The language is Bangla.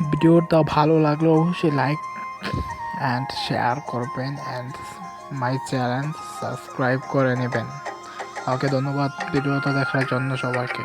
ভিডিওটা ভালো লাগলে অবশ্যই লাইক অ্যান্ড শেয়ার করবেন অ্যান্ড মাই চ্যানেল সাবস্ক্রাইব করে নেবেন। ওকে, ধন্যবাদ ভিডিওটা দেখার জন্য সবাইকে।